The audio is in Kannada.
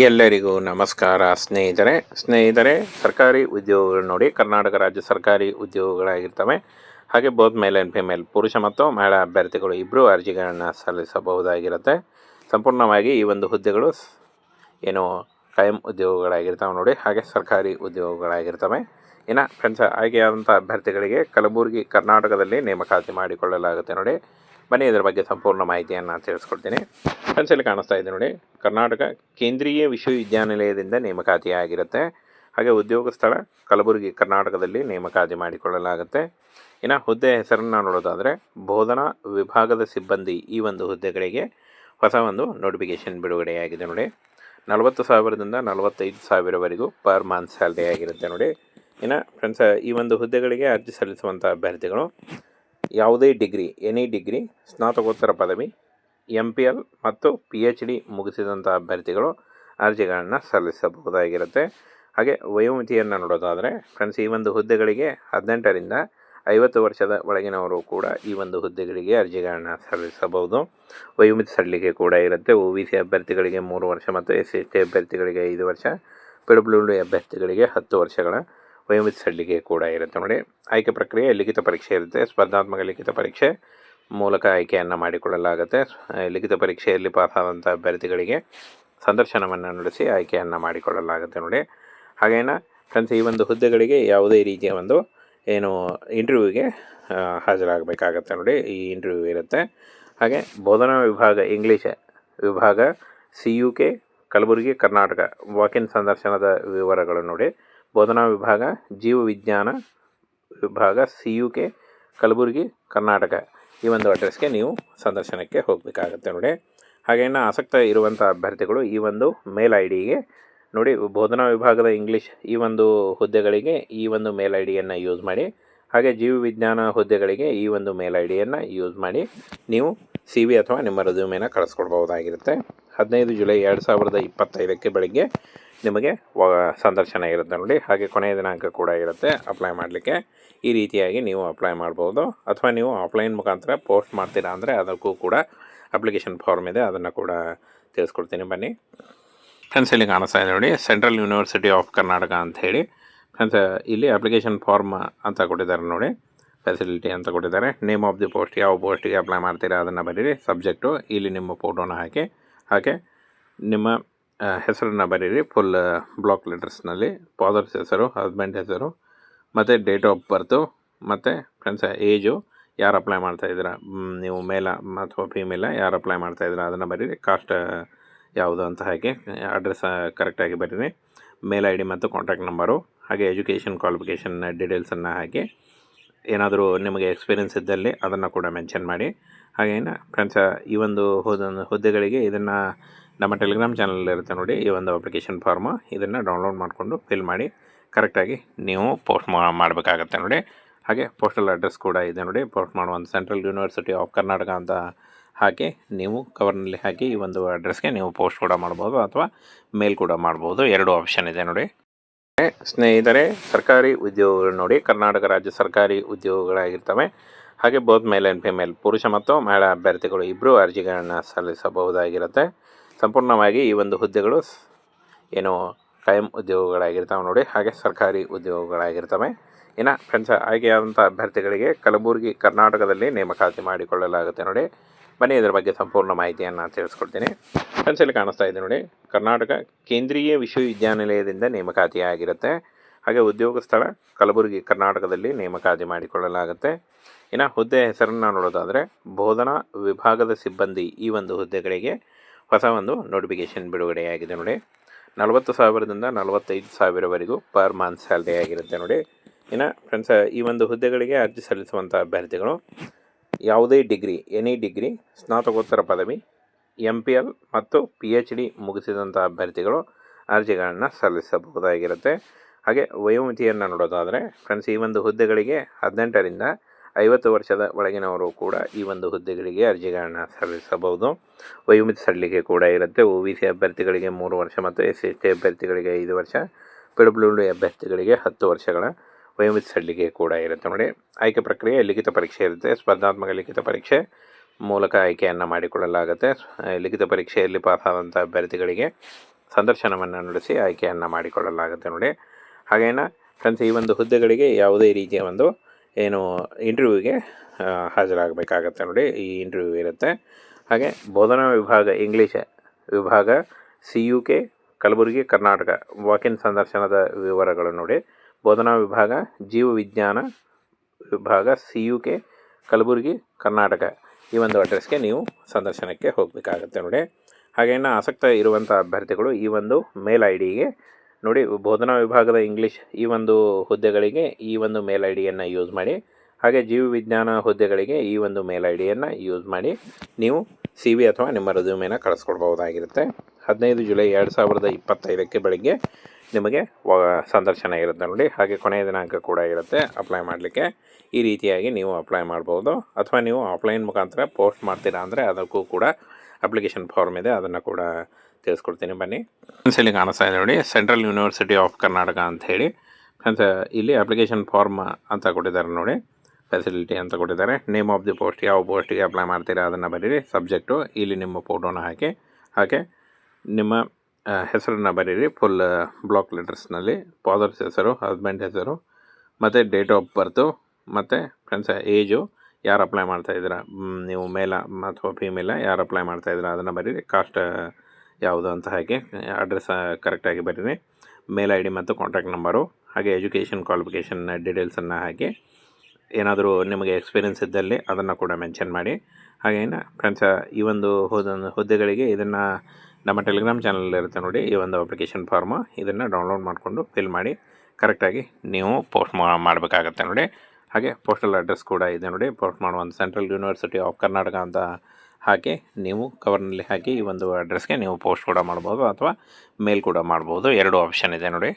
ಎಲ್ಲರಿಗೂ ನಮಸ್ಕಾರ. ಸ್ನೇಹಿತರೆ ಸ್ನೇಹಿತರೆ, ಸರ್ಕಾರಿ ಉದ್ಯೋಗಗಳು ನೋಡಿ, ಕರ್ನಾಟಕ ರಾಜ್ಯ ಸರ್ಕಾರಿ ಉದ್ಯೋಗಗಳಾಗಿರ್ತವೆ. ಹಾಗೆ ಬೋತ್ ಮೇಲ್ ಆ್ಯಂಡ್ ಫಿಮೇಲ್, ಪುರುಷ ಮತ್ತು ಮಹಿಳಾ ಅಭ್ಯರ್ಥಿಗಳು ಇಬ್ಬರೂ ಅರ್ಜಿಗಳನ್ನು ಸಲ್ಲಿಸಬಹುದಾಗಿರುತ್ತೆ. ಸಂಪೂರ್ಣವಾಗಿ ಈ ಒಂದು ಹುದ್ದೆಗಳು ಏನು ಕಾಯಂ ಉದ್ಯೋಗಗಳಾಗಿರ್ತವೆ ನೋಡಿ, ಹಾಗೆ ಸರ್ಕಾರಿ ಉದ್ಯೋಗಗಳಾಗಿರ್ತವೆ. ಇನ್ನು ಫ್ರೆಂಡ್ಸ್ ಆಯ್ಕೆಯಾದಂಥ ಅಭ್ಯರ್ಥಿಗಳಿಗೆ ಕಲಬುರಗಿ, ಕರ್ನಾಟಕದಲ್ಲಿ ನೇಮಕಾತಿ ಮಾಡಿಕೊಳ್ಳಲಾಗುತ್ತೆ ನೋಡಿ. ಬನ್ನಿ, ಇದರ ಬಗ್ಗೆ ಸಂಪೂರ್ಣ ಮಾಹಿತಿಯನ್ನು ತಿಳಿಸ್ಕೊಡ್ತೀನಿ. ಇಲ್ಲಿ ಕಾಣಿಸ್ತಾ ಇದೆ ನೋಡಿ, ಕರ್ನಾಟಕ ಕೇಂದ್ರೀಯ ವಿಶ್ವವಿದ್ಯಾನಿಲಯದಿಂದ ನೇಮಕಾತಿ ಆಗಿರುತ್ತೆ ಹಾಗೆ ಉದ್ಯೋಗ ಸ್ಥಳ ಕಲಬುರಗಿ, ಕರ್ನಾಟಕದಲ್ಲಿ ನೇಮಕಾತಿ ಮಾಡಿಕೊಳ್ಳಲಾಗುತ್ತೆ. ಇನ್ನು ಹುದ್ದೆ ಹೆಸರನ್ನು ನೋಡೋದಾದರೆ, ಬೋಧನಾ ವಿಭಾಗದ ಸಿಬ್ಬಂದಿ ಈ ಒಂದು ಹುದ್ದೆಗಳಿಗೆ ಹೊಸ ಒಂದು ನೋಟಿಫಿಕೇಷನ್ ಬಿಡುಗಡೆಯಾಗಿದೆ ನೋಡಿ. ನಲವತ್ತು ಸಾವಿರದಿಂದ ನಲವತ್ತೈದು ಸಾವಿರವರೆಗೂ ಪರ್ ಮಂತ್ ಸ್ಯಾಲ್ರಿ ಆಗಿರುತ್ತೆ ನೋಡಿ. ಇನ್ನು ಫ್ರೆಂಡ್ಸ್, ಈ ಒಂದು ಹುದ್ದೆಗಳಿಗೆ ಅರ್ಜಿ ಸಲ್ಲಿಸುವಂಥ ಅಭ್ಯರ್ಥಿಗಳು ಯಾವುದೇ ಡಿಗ್ರಿ, ಎನಿ ಡಿಗ್ರಿ, ಸ್ನಾತಕೋತ್ತರ ಪದವಿ ಎಂ ಪಿ ಎಲ್ ಮತ್ತು ಪಿ ಎಚ್ ಡಿ ಮುಗಿಸಿದಂಥ ಅಭ್ಯರ್ಥಿಗಳು ಅರ್ಜಿಗಳನ್ನು ಸಲ್ಲಿಸಬಹುದಾಗಿರುತ್ತೆ. ಹಾಗೆ ವಯೋಮಿತಿಯನ್ನು ನೋಡೋದಾದರೆ ಫ್ರೆಂಡ್ಸ್ ಈ ಒಂದು ಹುದ್ದೆಗಳಿಗೆ ಹದಿನೆಂಟರಿಂದ ಐವತ್ತು ವರ್ಷದ ಒಳಗಿನವರು ಕೂಡ ಈ ಒಂದು ಹುದ್ದೆಗಳಿಗೆ ಅರ್ಜಿಗಳನ್ನು ಸಲ್ಲಿಸಬಹುದು. ವಯೋಮಿತಿ ಸಡಿಲಿಕೆ ಕೂಡ ಇರುತ್ತೆ. ಒ ವಿ ಸಿ ಅಭ್ಯರ್ಥಿಗಳಿಗೆ ಮೂರು ವರ್ಷ ಮತ್ತು ಎಸ್ ಸಿ ಎಸ್ ಟಿ ಅಭ್ಯರ್ಥಿಗಳಿಗೆ ಐದು ವರ್ಷ ಪಿ ಡಬ್ಲ್ಯೂ ಡಿ ಅಭ್ಯರ್ಥಿಗಳಿಗೆ ಹತ್ತು ವರ್ಷಗಳ ವಯೋಮಿತಿ ಸಡಿಲಿಕೆ ಕೂಡ ಇರುತ್ತೆ ನೋಡಿ. ಆಯ್ಕೆ ಪ್ರಕ್ರಿಯೆ ಲಿಖಿತ ಪರೀಕ್ಷೆ ಇರುತ್ತೆ. ಸ್ಪರ್ಧಾತ್ಮಕ ಲಿಖಿತ ಪರೀಕ್ಷೆ ಮೂಲಕ ಆಯ್ಕೆಯನ್ನು ಮಾಡಿಕೊಳ್ಳಲಾಗುತ್ತೆ. ಲಿಖಿತ ಪರೀಕ್ಷೆಯಲ್ಲಿ ಪಾಸಾದಂಥ ಅಭ್ಯರ್ಥಿಗಳಿಗೆ ಸಂದರ್ಶನವನ್ನು ನಡೆಸಿ ಆಯ್ಕೆಯನ್ನು ಮಾಡಿಕೊಳ್ಳಲಾಗುತ್ತೆ ನೋಡಿ. ಹಾಗೇನ ಫ್ರೆಂಡ್ಸ್ ಈ ಒಂದು ಹುದ್ದೆಗಳಿಗೆ ಯಾವುದೇ ರೀತಿಯ ಒಂದು ಏನು ಇಂಟರ್ವ್ಯೂಗೆ ಹಾಜರಾಗಬೇಕಾಗತ್ತೆ ನೋಡಿ. ಈ ಇಂಟರ್ವ್ಯೂ ಇರುತ್ತೆ. ಹಾಗೆ ಬೋಧನಾ ವಿಭಾಗ ಇಂಗ್ಲೀಷ್ ವಿಭಾಗ C U K Kalaburagi, Karnataka. Walk in ಸಂದರ್ಶನದ ವಿವರಗಳು ನೋಡಿ. ಬೋಧನಾ ವಿಭಾಗ, ಜೀವ ವಿಜ್ಞಾನ ವಿಭಾಗ, C U K, Kalaburagi, Karnataka. ಈ ಒಂದು ಅಡ್ರೆಸ್ಗೆ ನೀವು ಸಂದರ್ಶನಕ್ಕೆ ಹೋಗಬೇಕಾಗತ್ತೆ ನೋಡಿ. ಹಾಗೆ ಆಸಕ್ತ ಇರುವಂಥ ಅಭ್ಯರ್ಥಿಗಳು ಈ ಒಂದು ಮೇಲ್ ಐ ಡಿಗೆ ನೋಡಿ, ಬೋಧನಾ ವಿಭಾಗದ ಇಂಗ್ಲೀಷ್ ಈ ಒಂದು ಹುದ್ದೆಗಳಿಗೆ ಈ ಒಂದು ಮೇಲ್ ಐ ಡಿಯನ್ನು ಯೂಸ್ ಮಾಡಿ, ಹಾಗೆ ಜೀವ ವಿಜ್ಞಾನ ಹುದ್ದೆಗಳಿಗೆ ಈ ಒಂದು ಮೇಲ್ ಐ ಡಿಯನ್ನು ಯೂಸ್ ಮಾಡಿ ನೀವು ಸಿ ವಿ ಅಥವಾ ನಿಮ್ಮ ರೆಸ್ಯೂಮೇನ ಕಳಿಸ್ಕೊಡ್ಬೋದಾಗಿರುತ್ತೆ ಹದಿನೈದು ಜುಲೈ ಎರಡು ಸಾವಿರದ ಇಪ್ಪತ್ತೈದಕ್ಕೆ ಬೆಳಗ್ಗೆ ನಿಮಗೆ ಸಂದರ್ಶನ ಇರುತ್ತೆ ನೋಡಿ. ಹಾಗೆ ಕೊನೆಯ ದಿನಾಂಕ ಕೂಡ ಇರುತ್ತೆ. ಅಪ್ಲೈ ಮಾಡಲಿಕ್ಕೆ. ಈ ರೀತಿಯಾಗಿ ನೀವು ಅಪ್ಲೈ ಮಾಡ್ಬೋದು. ಅಥವಾ ನೀವು ಆಫ್ಲೈನ್ ಮುಖಾಂತರ ಪೋಸ್ಟ್ ಮಾಡ್ತೀರಾ ಅಂದರೆ ಅದಕ್ಕೂ ಕೂಡ ಅಪ್ಲಿಕೇಶನ್ ಫಾರ್ಮ್ ಇದೆ. ಅದನ್ನು ಕೂಡ ತಿಳಿಸ್ಕೊಡ್ತೀನಿ. ಬನ್ನಿ. ಫ್ರೆಂಡ್ಸ್ ಇಲ್ಲಿ ಕಾಣಿಸ್ತಾ ನೋಡಿ. ಸೆಂಟ್ರಲ್ ಯೂನಿವರ್ಸಿಟಿ ಆಫ್ ಕರ್ನಾಟಕ ಅಂತ ಹೇಳಿ. ಫ್ರೆಂಡ್ಸ್ ಇಲ್ಲಿ ಅಪ್ಲಿಕೇಶನ್ ಫಾರ್ಮ್ ಅಂತ ಕೊಟ್ಟಿದ್ದಾರೆ ನೋಡಿ. ಫೆಸಿಲಿಟಿ ಅಂತ ಕೊಟ್ಟಿದ್ದಾರೆ. ನೇಮ್ ಆಫ್ ದಿ ಪೋಸ್ಟ್ ಯಾವ ಪೋಸ್ಟಿಗೆ ಅಪ್ಲೈ ಮಾಡ್ತೀರಾ ಅದನ್ನು ಬರೀರಿ. ಸಬ್ಜೆಕ್ಟು ಇಲ್ಲಿ ನಿಮ್ಮ ಫೋಟೋನ ಹಾಕಿ. ಹಾಗೆ ನಿಮ್ಮ ಹೆಸರನ್ನು ಬರೀರಿ ಫುಲ್ ಬ್ಲಾಕ್ ಲೆಟರ್ಸ್ನಲ್ಲಿ ಫಾದರ್ಸ್ ಹೆಸರು ಹಸ್ಬೆಂಡ್ ಹೆಸರು, ಮತ್ತು ಡೇಟ್ ಆಫ್ ಬರ್ತು ಮತ್ತು ಫ್ರೆಂಡ್ಸ್ ಏಜು ಯಾರು ಅಪ್ಲೈ ಮಾಡ್ತಾ ಇದ್ದೀರಾ ನೀವು ಮೇಲ ಅಥವಾ ಫೀಮೇಲ ಯಾರು ಅಪ್ಲೈ ಮಾಡ್ತಾ ಇದ್ದೀರಾ, ಅದನ್ನು ಬರೀರಿ ಕಾಸ್ಟ್ ಯಾವುದು ಅಂತ ಹಾಗೆ ಅಡ್ರೆಸ್ ಕರೆಕ್ಟಾಗಿ ಬರೀರಿ ಮೇಲ್ ಐ ಡಿ ಮತ್ತು ಕಾಂಟ್ಯಾಕ್ಟ್ ನಂಬರು ಹಾಗೆ ಎಜುಕೇಷನ್ ಕ್ವಾಲಿಫಿಕೇಷನ್ ಡೀಟೇಲ್ಸನ್ನು ಹಾಕಿ ಏನಾದರೂ ನಿಮಗೆ ಎಕ್ಸ್ಪೀರಿಯನ್ಸ್ ಇದ್ದಲ್ಲಿ ಅದನ್ನು ಕೂಡ ಮೆನ್ಷನ್ ಮಾಡಿ ಹಾಗೇನು ಫ್ರೆಂಡ್ಸ್ ಈ ಒಂದು ಹುದ್ದೆ ಹುದ್ದೆಗಳಿಗೆ ಇದನ್ನು ನಮ್ಮ ಟೆಲಿಗ್ರಾಮ್ ಚಾನಲಲ್ಲಿರುತ್ತೆ ನೋಡಿ ಈ ಒಂದು ಅಪ್ಲಿಕೇಶನ್ ಫಾರ್ಮು ಇದನ್ನು ಡೌನ್ಲೋಡ್ ಮಾಡಿಕೊಂಡು ಫಿಲ್ ಮಾಡಿ ಕರೆಕ್ಟಾಗಿ ನೀವು ಪೋಸ್ಟ್ ಮಾಡಬೇಕಾಗತ್ತೆ ನೋಡಿ. ಹಾಗೆ ಪೋಸ್ಟಲ್ ಅಡ್ರೆಸ್ ಕೂಡ ಇದೆ ನೋಡಿ. ಪೋಸ್ಟ್ ಮಾಡುವಂಥ ಸೆಂಟ್ರಲ್ ಯೂನಿವರ್ಸಿಟಿ ಆಫ್ ಕರ್ನಾಟಕ ಅಂತ ಹಾಕಿ ನೀವು ಕವರ್ನಲ್ಲಿ ಹಾಕಿ ಈ ಒಂದು ಅಡ್ರೆಸ್ಗೆ ನೀವು ಪೋಸ್ಟ್ ಕೂಡ ಮಾಡ್ಬೋದು ಅಥವಾ ಮೇಲ್ ಕೂಡ ಮಾಡ್ಬೋದು. ಎರಡು ಆಪ್ಷನ್ ಇದೆ ನೋಡಿ. ಸ್ನೇಹಿತರೆ, ಸರ್ಕಾರಿ ಉದ್ಯೋಗಗಳು ನೋಡಿ. ಕರ್ನಾಟಕ ರಾಜ್ಯ ಸರ್ಕಾರಿ ಉದ್ಯೋಗಗಳಾಗಿರ್ತವೆ. ಹಾಗೆ ಬೋತ್ ಮೇಲ್ ಆ್ಯಂಡ್ ಫಿಮೇಲ್ ಪುರುಷ ಮತ್ತು ಮಹಿಳಾ ಅಭ್ಯರ್ಥಿಗಳು ಇಬ್ಬರು ಅರ್ಜಿಗಳನ್ನು ಸಲ್ಲಿಸಬಹುದಾಗಿರುತ್ತೆ. ಸಂಪೂರ್ಣವಾಗಿ ಈ ಒಂದು ಹುದ್ದೆಗಳು ಏನು ಕಾಯಂ ಉದ್ಯೋಗಗಳಾಗಿರ್ತವೆ ನೋಡಿ, ಹಾಗೆ ಸರ್ಕಾರಿ ಉದ್ಯೋಗಗಳಾಗಿರ್ತವೆ. ಇನ್ನು ಫ್ರೆಂಡ್ಸ್ ಆಯ್ಕೆಯಾದಂಥ ಅಭ್ಯರ್ಥಿಗಳಿಗೆ ಕಲಬುರಗಿ, ಕರ್ನಾಟಕದಲ್ಲಿ ನೇಮಕಾತಿ ಮಾಡಿಕೊಳ್ಳಲಾಗುತ್ತೆ ನೋಡಿ. ಬನ್ನಿ, ಇದರ ಬಗ್ಗೆ ಸಂಪೂರ್ಣ ಮಾಹಿತಿಯನ್ನು ತಿಳಿಸ್ಕೊಡ್ತೀನಿ. ಫ್ರೆಂಡ್ಸ್ ಇಲ್ಲಿ ಕಾಣಿಸ್ತಾ ಇದೆ ನೋಡಿ. ಕರ್ನಾಟಕ ಕೇಂದ್ರೀಯ ವಿಶ್ವವಿದ್ಯಾನಿಲಯದಿಂದ ನೇಮಕಾತಿ ಆಗಿರುತ್ತೆ ಹಾಗೆ ಉದ್ಯೋಗ ಸ್ಥಳ ಕಲಬುರಗಿ, ಕರ್ನಾಟಕದಲ್ಲಿ ನೇಮಕಾತಿ ಮಾಡಿಕೊಳ್ಳಲಾಗುತ್ತೆ. ಇನ್ನು ಹುದ್ದೆ ಹೆಸರನ್ನು ನೋಡೋದಾದರೆ ಬೋಧನಾ ವಿಭಾಗದ ಸಿಬ್ಬಂದಿ ಈ ಒಂದು ಹುದ್ದೆಗಳಿಗೆ ಹೊಸ ಒಂದು ನೋಟಿಫಿಕೇಷನ್ ಬಿಡುಗಡೆಯಾಗಿದೆ ನೋಡಿ. ನಲವತ್ತು ಸಾವಿರದಿಂದ ನಲವತ್ತೈದು ಸಾವಿರವರೆಗೂ ಪರ್ ಮಂತ್ ಸ್ಯಾಲ್ರಿ ಆಗಿರುತ್ತೆ ನೋಡಿ. ಇನ್ನು ಫ್ರೆಂಡ್ಸ್ ಈ ಒಂದು ಹುದ್ದೆಗಳಿಗೆ ಅರ್ಜಿ ಸಲ್ಲಿಸುವಂಥ ಅಭ್ಯರ್ಥಿಗಳು, ಯಾವುದೇ ಡಿಗ್ರಿ ಎನಿ ಡಿಗ್ರಿ ಸ್ನಾತಕೋತ್ತರ ಪದವಿ ಎಂ ಪಿ ಎಲ್ ಮತ್ತು ಪಿ ಎಚ್ ಡಿ ಮುಗಿಸಿದಂಥ ಅಭ್ಯರ್ಥಿಗಳು ಅರ್ಜಿಗಳನ್ನು ಸಲ್ಲಿಸಬಹುದಾಗಿರುತ್ತೆ. ಹಾಗೆ ವಯೋಮಿತಿಯನ್ನು ನೋಡೋದಾದರೆ ಫ್ರೆಂಡ್ಸ್ ಈ ಒಂದು ಹುದ್ದೆಗಳಿಗೆ ಹದಿನೆಂಟರಿಂದ ಐವತ್ತು ವರ್ಷದ ಒಳಗಿನವರು ಕೂಡ ಈ ಒಂದು ಹುದ್ದೆಗಳಿಗೆ ಅರ್ಜಿಗಳನ್ನು ಸಲ್ಲಿಸಬಹುದು. ವಯೋಮಿತಿ ಸಲ್ಲಿಕೆ ಕೂಡ ಇರುತ್ತೆ. ಒ ಬಿ ಸಿ ಅಭ್ಯರ್ಥಿಗಳಿಗೆ ಮೂರು ವರ್ಷ ಮತ್ತು ಎಸ್ ಸಿ ಟಿ ಅಭ್ಯರ್ಥಿಗಳಿಗೆ ಐದು ವರ್ಷ ಪಿ ಅಭ್ಯರ್ಥಿಗಳಿಗೆ ಹತ್ತು ವರ್ಷಗಳ ವಯೋಮಿತಿ ಸಲ್ಲಿಕೆ ಕೂಡ ಇರುತ್ತೆ. ನೋಡಿ, ಆಯ್ಕೆ ಪ್ರಕ್ರಿಯೆ ಲಿಖಿತ ಪರೀಕ್ಷೆ ಇರುತ್ತೆ. ಸ್ಪರ್ಧಾತ್ಮಕ ಲಿಖಿತ ಪರೀಕ್ಷೆ ಮೂಲಕ ಆಯ್ಕೆಯನ್ನು ಮಾಡಿಕೊಳ್ಳಲಾಗುತ್ತೆ ಲಿಖಿತ ಪರೀಕ್ಷೆಯಲ್ಲಿ ಪಾಸಾದಂಥ ಅಭ್ಯರ್ಥಿಗಳಿಗೆ ಸಂದರ್ಶನವನ್ನು ನಡೆಸಿ ಆಯ್ಕೆಯನ್ನು ಮಾಡಿಕೊಳ್ಳಲಾಗುತ್ತೆ ನೋಡಿ, ಹಾಗೇನ? ಫ್ರೆಂಡ್ಸ್, ಈ ಒಂದು ಹುದ್ದೆಗಳಿಗೆ ಯಾವುದೇ ರೀತಿಯ ಒಂದು ಏನು ಇಂಟರ್ವ್ಯೂಗೆ ಹಾಜರಾಗಬೇಕಾಗತ್ತೆ ನೋಡಿ. ಈ ಇಂಟರ್ವ್ಯೂ ಇರುತ್ತೆ. ಹಾಗೆ ಬೋಧನಾ ವಿಭಾಗ ಇಂಗ್ಲೀಷ್ ವಿಭಾಗ C U K Kalaburagi, Karnataka. Walk in ಸಂದರ್ಶನದ ವಿವರಗಳು ನೋಡಿ. ಬೋಧನಾ ವಿಭಾಗ ಜೀವ ವಿಜ್ಞಾನ ವಿಭಾಗ C U K Kalaburagi, Karnataka. ಈ ಒಂದು ಅಡ್ರೆಸ್ಗೆ ನೀವು ಸಂದರ್ಶನಕ್ಕೆ ಹೋಗಬೇಕಾಗತ್ತೆ ನೋಡಿ. ಹಾಗೇನ ಆಸಕ್ತ ಇರುವಂಥ ಅಭ್ಯರ್ಥಿಗಳು ಈ ಒಂದು ಮೇಲ್ ಐ ಡಿಗೆ ನೋಡಿ, ಬೋಧನಾ ವಿಭಾಗದ ಇಂಗ್ಲೀಷ್ ಈ ಒಂದು ಹುದ್ದೆಗಳಿಗೆ ಈ ಒಂದು ಮೇಲ್ ಐ ಡಿಯನ್ನು ಯೂಸ್ ಮಾಡಿ, ಹಾಗೆ ಜೀವ ವಿಜ್ಞಾನ ಹುದ್ದೆಗಳಿಗೆ ಈ ಒಂದು ಮೇಲ್ ಐ ಡಿಯನ್ನು ಯೂಸ್ ಮಾಡಿ ನೀವು ಸಿ ವಿ ಅಥವಾ ನಿಮ್ಮ ರೆಸ್ಯೂಮೇನ ಕಳಿಸ್ಕೊಡ್ಬೋದಾಗಿರುತ್ತೆ ಹದಿನೈದು ಜುಲೈ ಎರಡು ಸಾವಿರದ ಇಪ್ಪತ್ತೈದಕ್ಕೆ ಬೆಳಗ್ಗೆ ನಿಮಗೆ ಸಂದರ್ಶನ ಇರುತ್ತೆ ನೋಡಿ. ಹಾಗೆ ಕೊನೆಯ ದಿನಾಂಕ ಕೂಡ ಇರುತ್ತೆ. ಅಪ್ಲೈ ಮಾಡಲಿಕ್ಕೆ ಈ ರೀತಿಯಾಗಿ ನೀವು ಅಪ್ಲೈ ಮಾಡ್ಬೋದು. ಅಥವಾ ನೀವು ಆಫ್ಲೈನ್ ಮುಖಾಂತರ ಪೋಸ್ಟ್ ಮಾಡ್ತೀರಾ ಅಂದರೆ ಅದಕ್ಕೂ ಕೂಡ ಅಪ್ಲಿಕೇಶನ್ ಫಾರ್ಮ್ ಇದೆ, ಅದನ್ನು ಕೂಡ ತಿಳಿಸ್ಕೊಡ್ತೀನಿ ಬನ್ನಿ. ಇಲ್ಲಿ ಕಾಣಿಸ್ತಾ ಇದೆ ನೋಡಿ ಸೆಂಟ್ರಲ್ ಯೂನಿವರ್ಸಿಟಿ ಆಫ್ ಕರ್ನಾಟಕ ಅಂತ ಹೇಳಿ. ಫ್ರೆಂಡ್ಸ್ ಇಲ್ಲಿ ಅಪ್ಲಿಕೇಶನ್ ಫಾರ್ಮ್ ಅಂತ ಕೊಟ್ಟಿದ್ದಾರೆ ನೋಡಿ. ಫೆಸಿಲಿಟಿ ಅಂತ ಕೊಟ್ಟಿದ್ದಾರೆ. ನೇಮ್ ಆಫ್ ದಿ ಪೋಸ್ಟ್ ಯಾವ ಪೋಸ್ಟಿಗೆ ಅಪ್ಲೈ ಮಾಡ್ತೀರಾ ಅದನ್ನು ಬರೀರಿ ಸಬ್ಜೆಕ್ಟು ಇಲ್ಲಿ ನಿಮ್ಮ ಫೋಟೋನ ಹಾಕಿ, ಹಾಗೆ ನಿಮ್ಮ ಹೆಸರನ್ನ ಬರೀರಿ ಫುಲ್ ಬ್ಲಾಕ್ ಲೆಟರ್ಸ್ನಲ್ಲಿ ಫಾದರ್ಸ್ ಹೆಸರು ಹಸ್ಬೆಂಡ್ ಹೆಸರು, ಮತ್ತು ಡೇಟ್ ಆಫ್ ಬರ್ತು ಮತ್ತು ಫ್ರೆಂಡ್ಸ್ ಏಜು ಯಾರು ಅಪ್ಲೈ ಮಾಡ್ತಾ ಇದ್ದೀರಾ? ನೀವು ಮೇಲ ಅಥವಾ ಫೀಮೇಲ ಯಾರು ಅಪ್ಲೈ ಮಾಡ್ತಾ ಇದ್ದೀರಾ? ಅದನ್ನು ಬರೀರಿ. ಕಾಸ್ಟ್ ಯಾವುದು ಅಂತ ಹಾಕಿ ಅಡ್ರೆಸ್ ಕರೆಕ್ಟಾಗಿ ಬರೀರಿ. ಮೇಲ್ ಐ ಡಿ ಮತ್ತು ಕಾಂಟ್ಯಾಕ್ಟ್ ನಂಬರು ಹಾಗೆ ಎಜುಕೇಷನ್ ಕ್ವಾಲಿಫಿಕೇಷನ್ ಡೀಟೇಲ್ಸನ್ನು ಹಾಕಿ ಏನಾದರೂ ನಿಮಗೆ ಎಕ್ಸ್ಪೀರಿಯನ್ಸ್ ಇದ್ದಲ್ಲಿ ಅದನ್ನು ಕೂಡ ಮೆನ್ಷನ್ ಮಾಡಿ. ಹಾಗೇನು ಫ್ರೆಂಡ್ಸ್ ಈ ಒಂದು ಹೋದ, ಹುದ್ದೆಗಳಿಗೆ ಇದನ್ನು ನಮ್ಮ ಟೆಲಿಗ್ರಾಮ್ ಚಾನಲ್ ಇರುತ್ತೆ ನೋಡಿ, ಈ ಒಂದು ಅಪ್ಲಿಕೇಶನ್ ಫಾರ್ಮು ಇದನ್ನು ಡೌನ್ಲೋಡ್ ಮಾಡಿಕೊಂಡು ಫಿಲ್ ಮಾಡಿ ಕರೆಕ್ಟಾಗಿ ನೀವು ಪೋಸ್ಟ್ ಮಾಡಬೇಕಾಗತ್ತೆ ನೋಡಿ. ಹಾಗೆ ಪೋಸ್ಟಲ್ ಅಡ್ರೆಸ್ ಕೂಡ ಇದೆ ನೋಡಿ. ಪೋಸ್ಟ್ ಮಾಡುವಂಥ ಸೆಂಟ್ರಲ್ ಯೂನಿವರ್ಸಿಟಿ ಆಫ್ ಕರ್ನಾಟಕ ಅಂತ ಹಾಕಿ ನೀವು ಕವರ್ನಲ್ಲಿ ಹಾಕಿ ಈ ಒಂದು ಅಡ್ರೆಸ್ಗೆ ನೀವು ಪೋಸ್ಟ್ ಕೂಡ ಮಾಡ್ಬೋದು ಅಥವಾ ಮೇಲ್ ಕೂಡ ಮಾಡ್ಬೋದು. ಎರಡು ಆಪ್ಷನ್ ಇದೆ ನೋಡಿ.